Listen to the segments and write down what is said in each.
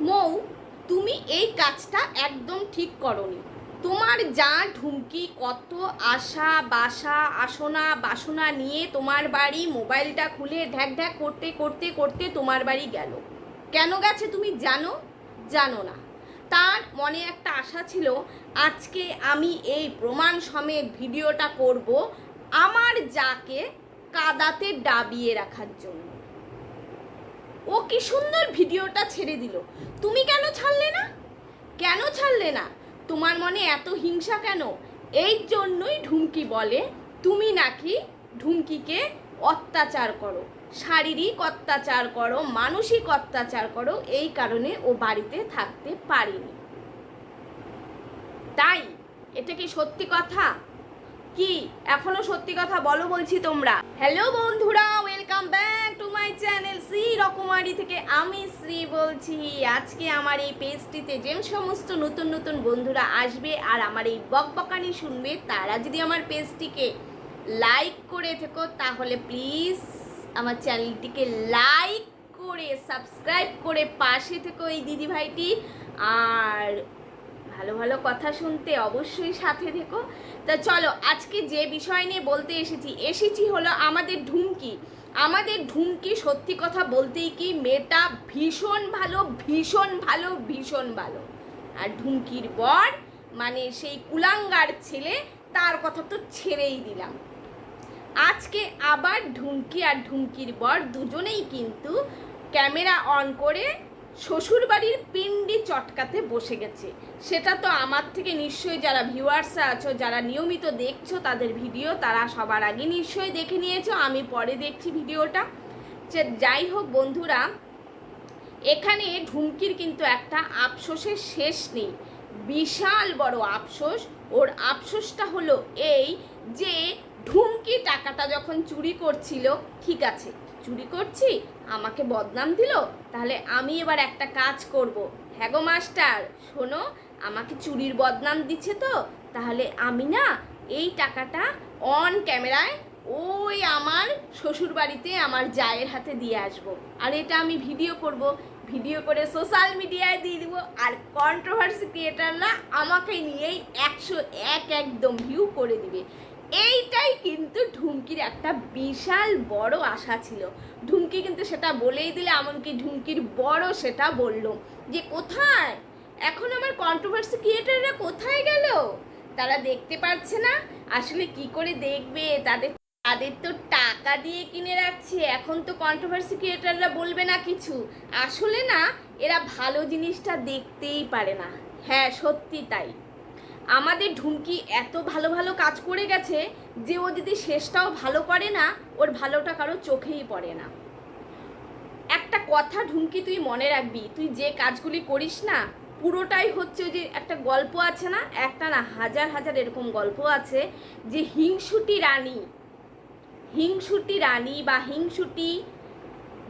মৌ, তুমি এই কাজটা একদম ঠিক করনি। তোমার যা ঢুমকি, কত আশা, বাসা, আসনা, বাসনা নিয়ে তোমার বাড়ি মোবাইলটা খুলে ঢ্যাক ঢ্যাক করতে করতে করতে তোমার বাড়ি গেল। কেন গেছে তুমি জানো? জানো না। তার মনে একটা আশা ছিল, আজকে আমি এই প্রমাণ সমেত ভিডিওটা করব আমার যাকে কাদাতে ডাবিয়ে রাখার জন্য। ও কি সুন্দর ভিডিওটা ছেড়ে দিল। তুমি কেন ছাড়লে না? কেন ছাড়লে না? তোমার মনে এত হিংসা কেন? এই জন্যই ঢুমকি বলে, তুমি নাকি ঢুমকিকে অত্যাচার করো, শারীরিক অত্যাচার করো, মানসিক অত্যাচার করো, এই কারণে ও বাড়িতে থাকতে পারেনি। তাই, এটা কি সত্যি কথা? কি? এখনও সত্যি কথা বলো বলছি তোমরা। হ্যালো বন্ধুরা welcome back to my channel Shri Rokomari থেকে আমি শ্রী বলছি। আজকে আমার এই পেজটিতে যে সমস্ত নতুন নতুন বন্ধুরা আসবে আর আমার এই বকবকানি শুনবে, তারা যদি আমার পেজটিকে লাইক করে থেকো, তাহলে প্লিজ আমার চ্যানেলটিকে লাইক করে সাবস্ক্রাইব করে পাশে থেকো এই দিদি ভাইটি আর ভালো ভালো কথা শুনতে অবশ্যই সাথে থেকো। তা চলো, আজকে যে বিষয় নিয়ে বলতে এসেছি এসেছি হলো আমাদের ঢুমকি। আমাদের ঢুমকি সত্যি কথা বলতেই কি মেয়েটা ভীষণ ভালো ভীষণ ভালো ভীষণ ভালো। আর ঢুমকির বর মানে সেই কুলাঙ্গার ছেলে, তার কথা তো ছেড়েই দিলাম। আজকে আবার ঢুমকি আর ঢুমকির বর দুজনেই কিন্তু ক্যামেরা অন করে শ্বশুরবাড়ির পিন্ডি চটকাতে বসে গেছে। সেটা তো আমার থেকে নিশ্চয়ই যারা ভিউয়ার্সরা আছো, যারা নিয়মিত দেখছ তাদের ভিডিও, তারা সবার আগে নিশ্চয়ই দেখে নিয়েছো, আমি পরে দেখছি ভিডিওটা। যে যাই হোক বন্ধুরা, এখানে ঢুমকির কিন্তু একটা আফসোসের শেষ নেই। বিশাল বড় আফসোস। ওর আফসোসটা হলো এই যে ঢুমকি টাকাটা যখন চুরি করছিল, ঠিক আছে চুরি করছি, আমাকে বদনাম দিল, তাহলে আমি এবার একটা কাজ করব। হ্যাঁ গো মাস্টার, শোনো, আমাকে চুরির বদনাম দিচ্ছে তো, তাহলে আমি না এই টাকাটা অন ক্যামেরায় ওই আমার শ্বশুর বাড়িতে আমার জায়ের হাতে দিয়ে আসব। আর এটা আমি ভিডিও করব। ভিডিও করে সোশ্যাল মিডিয়ায় দিয়ে দিব। আর কন্ট্রোভার্সি ক্রিয়েটাররা আমাকে নিয়েই একশো এক একদম ভিউ করে দিবে। এইটাই কিন্তু ঢুমকির একটা বিশাল বড় আশা ছিল। ঢুমকি কিন্তু সেটা বলেই দিলে, এমনকি ঢুমকির বড় সেটা বলল যে, কোথায়? এখন আমার কন্ট্রোভার্সি ক্রিয়েটাররা কোথায় গেল? তারা দেখতে পাচ্ছে না। আসলে কি করে দেখবে? তাদের তাদের তো টাকা দিয়ে কিনে রাখছে। এখন তো কন্ট্রোভার্সি ক্রিয়েটাররা বলবে না কিছু। আসলে না, এরা ভালো জিনিসটা দেখতেই পারে না। হ্যাঁ সত্যি তাই। আমাদের ঢুমকি এত ভালো ভালো কাজ করে গেছে যে ও যদি শেষটাও ভালো করে না, ওর ভালোটা কারও চোখেই পড়ে না। একটা কথা ঢুমকি তুই মনে রাখবি, তুই যে কাজগুলি করিস না, পুরোটাই হচ্ছে যে একটা গল্প আছে না, একটা না হাজার হাজার এরকম গল্প আছে যে হিংসুটি রানী হিংসুটি রানী বা হিংসুটি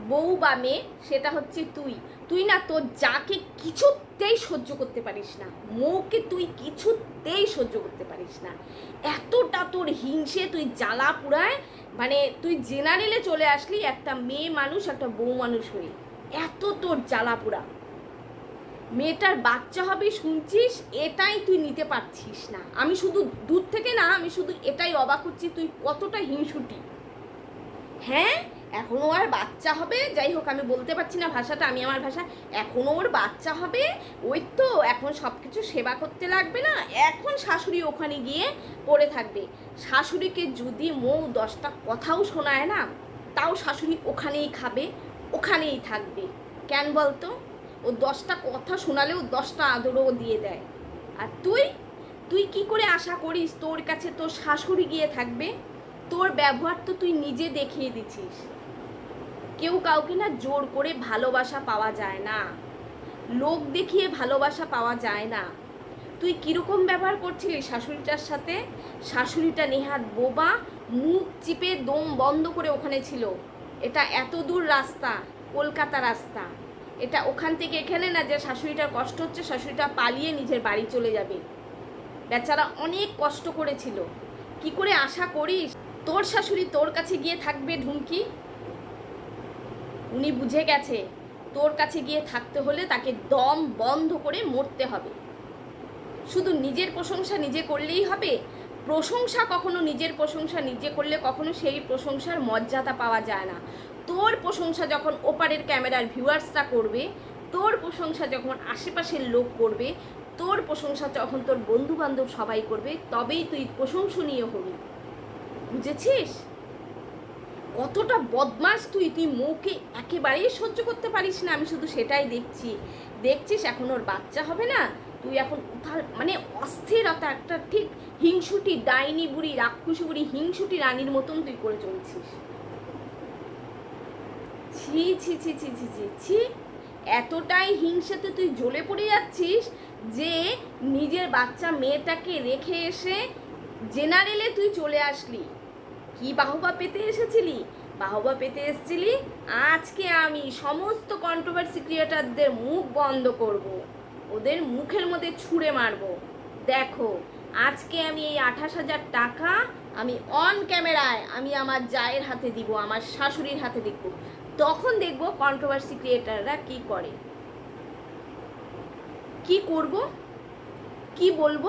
বউ বা মেয়ে, সেটা হচ্ছে তুই। তুই না তোর যাকে কিছুতেই সহ্য করতে পারিস না। মৌকে তুই কিছুতেই সহ্য করতে পারিস না। এতটা তোর হিংসে তুই জ্বালা পুরায় মানে তুই জেনারেলে চলে আসলি একটা মেয়ে মানুষ, একটা বউ মানুষ হয়ে। এত তোর জ্বালা পুরা মেয়েটার বাচ্চা হবে, শুনছিস? এটাই তুই নিতে পারছিস না। আমি শুধু দূর থেকে না, আমি শুধু এটাই অবাক হচ্ছি, তুই কতটা হিংসুটি। হ্যাঁ? এখনও আর বাচ্চা হবে? যাই হোক, আমি বলতে পারছি না ভাষাটা, আমি আমার ভাষা। এখনও ওর বাচ্চা হবে? ওই তো, এখন সব কিছু সেবা করতে লাগবে না? এখন শাশুড়ি ওখানে গিয়ে পড়ে থাকবে। শাশুড়িকে যদি মৌ দশটা কথাও শোনায় না, তাও শাশুড়ি ওখানেই খাবে, ওখানেই থাকবে। কেন বলতো? ও দশটা কথা শোনালেও দশটা আদরও দিয়ে দেয়। আর তুই? তুই কি করে আশা করিস তোর কাছে তোর শাশুড়ি গিয়ে থাকবে? তোর ব্যবহার তো তুই নিজে দেখিয়ে দিছিস কেউ কাউকে না জোর করে ভালোবাসা পাওয়া যায় না। লোক দেখিয়ে ভালোবাসা পাওয়া যায় না। তুই কীরকম ব্যবহার করছিলি শাশুড়িটার সাথে? শাশুড়িটা নেহাত বোবা, মুখ চিপে দম বন্ধ করে ওখানে ছিল। এটা এত দূর রাস্তা, কলকাতা রাস্তা। এটা ওখান থেকে এখানে না যে শাশুড়িটার কষ্ট হচ্ছে, শাশুড়িটা পালিয়ে নিজের বাড়ি চলে যাবে। বেচারা অনেক কষ্ট করেছিল। কি করে আশা করিস? তোর শাশুড়ি তোর কাছে গিয়ে থাকবে, ঢুমকি? উনি বুঝে গেছে, তোর কাছে গিয়ে থাকতে হলে তাকে দম বন্ধ করে মরতে হবে। শুধু নিজের প্রশংসা নিজে করলেই হবে, প্রশংসা কখনো নিজের প্রশংসা নিজে করলে কখনো সেই প্রশংসার মর্যাদা পাওয়া যায় না। তোর প্রশংসা যখন ওপারের ক্যামেরার ভিউয়ার্সরা করবে, তোর প্রশংসা যখন আশেপাশের লোক করবে, তোর প্রশংসা যখন তোর বন্ধু বান্ধব সবাই করবে, তবেই তুই প্রশংসনীয় হবি। বুঝেছিস? কতটা বদমাস তুই? তুই মৌকে একেবারেই সহ্য করতে পারিস না। আমি শুধু সেটাই দেখছি। দেখছিস এখন ওর বাচ্চা হবে না? তুই এখন উথাল মানে অস্থিরতা, একটা ঠিক হিংসুটি, ডাইনি বুড়ি, রাক্ষসী বুড়ি, হিংসুটি রানীর মতন তুই করে চলছিস। ছি ছি ছি ছি ছি ছি ছি। এতটাই হিংসাতে তুই জ্বলে পড়ে যাচ্ছিস যে নিজের বাচ্চা মেয়েটাকে রেখে এসে জেনারেলে তুই চলে আসলি। কি বাহবা পেতে এসেছিলি? বাহবা পেতে এসেছিলি? আজকে আমি সমস্ত কন্ট্রোভার্সি ক্রিয়েটারদের মুখ বন্ধ করব। ওদের মুখের মধ্যে ছুঁড়ে মারবো। দেখো, আজকে আমি এই আঠাশ হাজার টাকা আমি অন ক্যামেরায় আমি আমার জায়ের হাতে দিব, আমার শাশুড়ির হাতে দিব তখন দেখব কন্ট্রোভার্সি ক্রিয়েটাররা কি করে। কি করব? কি বলব?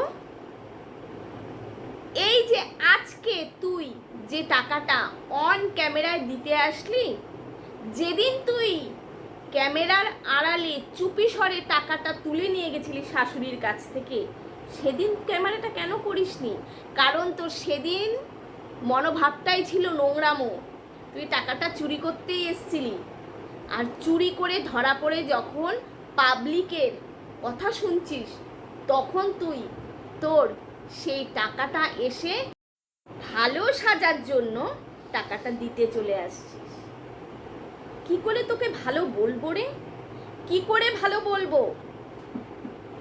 এই যে আজকে তুই যে টাকাটা অন ক্যামেরায় দিতে আসলি, যেদিন তুই ক্যামেরার আড়ালে চুপি সরে টাকাটা তুলে নিয়ে গেছিলি শাশুড়ির কাছ থেকে, সেদিন ক্যামেরাটা কেন করিসনি? কারণ তোর সেদিন মনোভাবটাই ছিল নোংরামো। তুই টাকাটা চুরি করতেই এসছিলি। আর চুরি করে ধরা পড়ে যখন পাবলিকের কথা শুনছিস, তখন তুই তোর সেই টাকাটা এসে ভালো সাজার জন্য টাকাটা দিতে চলে আসছিস। কি করে তোকে ভালো বলব রে? কি করে ভালো বলব?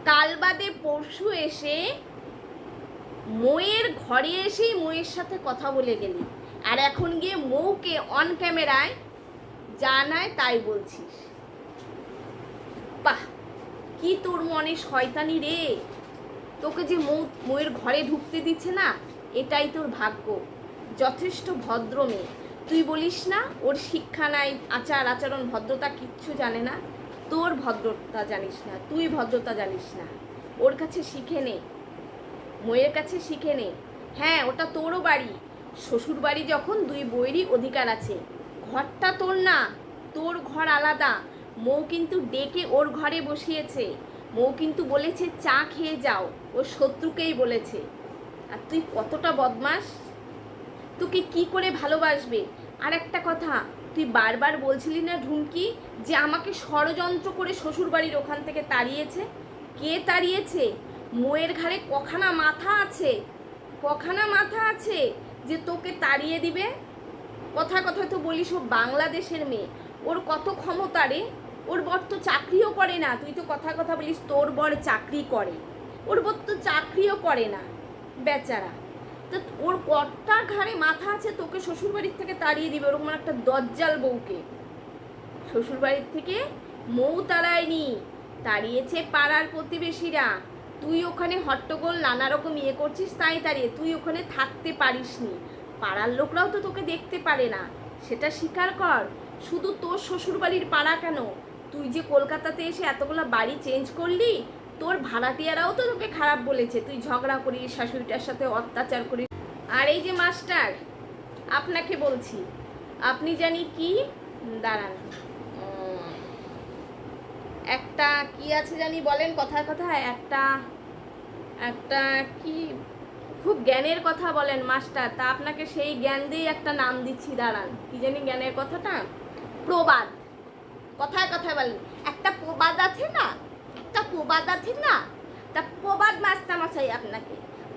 কাল বাদে পরশু এসে ময়ের ঘরে এসেই ময়ের সাথে কথা বলে গেলি। আর এখন গিয়ে মৌকে অন ক্যামেরায় জানায় তাই বলছিস। বাহ! কি তোর মনে শয়তানি রে? তোকে যে মৌ ময়ের ঘরে ঢুকতে দিচ্ছে না এটাই তোর ভাগ্য। যথেষ্ট ভদ্র মেয়ে। তুই বলিস না, ওর শিক্ষা নাই, আচার, আচরণ, ভদ্রতা কিচ্ছু জানে না। তোর ভদ্রতা জানিস না, তুই ভদ্রতা জানিস না। ওর কাছে শিখে নে। ময়ের কাছে শিখে নে। হ্যাঁ ওটা তোরও বাড়ি। শ্বশুর বাড়ি যখন দুই বইয়েরই অধিকার আছে। ঘরটা তোর না, তোর ঘর আলাদা। মৌ কিন্তু ডেকে ওর ঘরে বসিয়েছে। মৌ কিন্তু বলেছে, চা খেয়ে যাও। ও শত্রুকেই বলেছে। আর তুই কতটা বদমাস তোকে কি করে ভালোবাসবে? আর একটা কথা, তুই বারবার বলছিলি না ঢুমকি যে আমাকে ষড়যন্ত্র করে শ্বশুরবাড়ির ওখান থেকে তাড়িয়েছে? কে তাড়িয়েছে? মোয়ের ঘাড়ে কখানা মাথা আছে। কখানা মাথা আছে যে তোকে তাড়িয়ে দিবে? কথা কথা তো বলিস ও বাংলাদেশের মেয়ে। ওর কত ক্ষমতা রে? ওর বর তো চাকরিও করে না। তুই তো কথা কথা বলিস তোর বর চাকরি করে। ওর বর তো চাকরিও করে না। বেচারা। তো ওর কর্তা ঘাড়ে মাথা আছে তোকে শ্বশুরবাড়ির থেকে তাড়িয়ে দিবে, ওরকম একটা দজ্জাল বউকে। শ্বশুরবাড়ির থেকে মৌ তাড়ায়নি, তাড়িয়েছে পাড়ার প্রতিবেশীরা। তুই ওখানে হট্টগোল নানা রকম ইয়ে করছিস তাই তাড়িয়ে, তুই ওখানে থাকতে পারিসনি। পাড়ার লোকরাও তো তোকে দেখতে পারে না, সেটা স্বীকার কর। শুধু তোর শ্বশুরবাড়ির পাড়া কেন? তুই যে কলকাতাতে এসে এতগুলো বাড়ি চেঞ্জ করলি তোর ভাড়াটিয়ারাও তো তোকে খারাপ বলেছে। তুই ঝগড়া করিস, শাশুড়িটার সাথে অত্যাচার করিস। আর এই যে মাস্টার, আপনাকে বলছি, আপনি জানি কি? দাঁড়ান। একটা কি আছে জানি বলেন কথায় কথায় একটা একটা কি খুব জ্ঞানের কথা বলেন মাস্টার, তা আপনাকে সেই জ্ঞান দিয়েই একটা নাম দিচ্ছি, দাঁড়ান। কি জানি জ্ঞানের কথাটা? প্রবাদ। কথায় কথায় বলেন। একটা প্রবাদ আছে না? একটা প্রবাদ আছে না? তা প্রবাদ মাস্টারমশাই আপনাকে।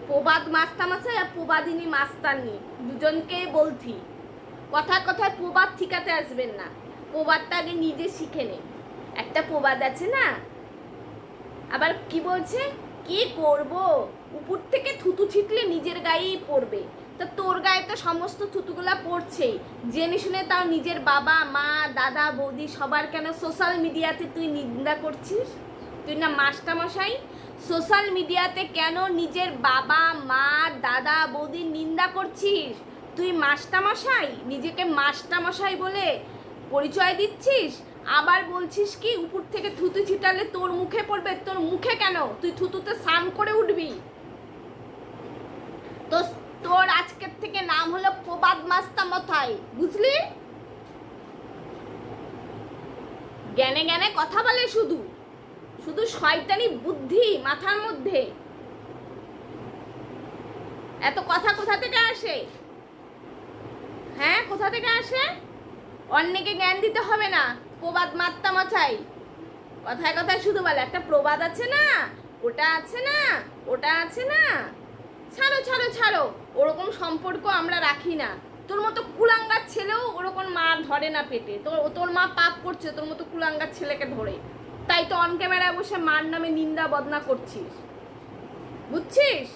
প্রবাদ মাস্টারমশাই আর প্রবাদিনী মাস্টারনি দুজনকেই বলছি। কথায় কথায় প্রবাদ ঠিকাতে আসবেন না। প্রবাদটা আগে নিজে শিখে নে একটা প্রবাদ আছে না? আবার কি বলছে? কি করব? উপর থেকে থুতু ছিটলে নিজের গায়েই পড়বে। তা তোর গায়ে তো সমস্ত থুতুগুলা পড়ছেই। জেনে শুনে তাও নিজের বাবা, মা, দাদা, বৌদি সবার কেন সোশ্যাল মিডিয়াতে তুই নিন্দা করছিস? তুই না মাস্টারমশাই সোশ্যাল মিডিয়াতে কেন নিজের বাবা, মা, দাদা বৌদির নিন্দা করছিস? তুই মাস্টারমশাই, নিজেকে মাস্টারমশাই বলে পরিচয় দিচ্ছিস? আবার বলছিস কি, উপর থেকে থুতু ছিটালে তোর মুখে পড়বে, তোর মুখে কেন? তুই থুতুতে স্নান করে উঠবি। তো তোর আজকের থেকে নাম হলো প্রবাদ মাস্তা মথায় বুঝলি? জ্ঞানে জ্ঞানে কথা বলে শুধু। শুধু শয়তানি বুদ্ধি মাথার মধ্যে। এত কথা কোথা থেকে আসে? হ্যাঁ কোথা থেকে আসে? অন্যকে জ্ঞান দিতে হবে না। প্রবাদ মাত্তা মাথায়। কথায় কথায় শুধু বলে, একটা প্রবাদ আছে না, ওটা আছে না, ওটা আছে না। ছাড়ো ছাড়ো ছাড়ো, ওরকম সম্পর্ক আমরা রাখি না। তোর মতো কুলাঙ্গার ছেলেও ওরকম মা ধরে না পেটে। তোর তোর মা পাপ করছে, তোর মতো কুলাঙ্গার ছেলেকে ধরে। তাই তো অন ক্যামেরায় বসে মার নামে নিন্দা বদনা করছিস। বুঝছিস?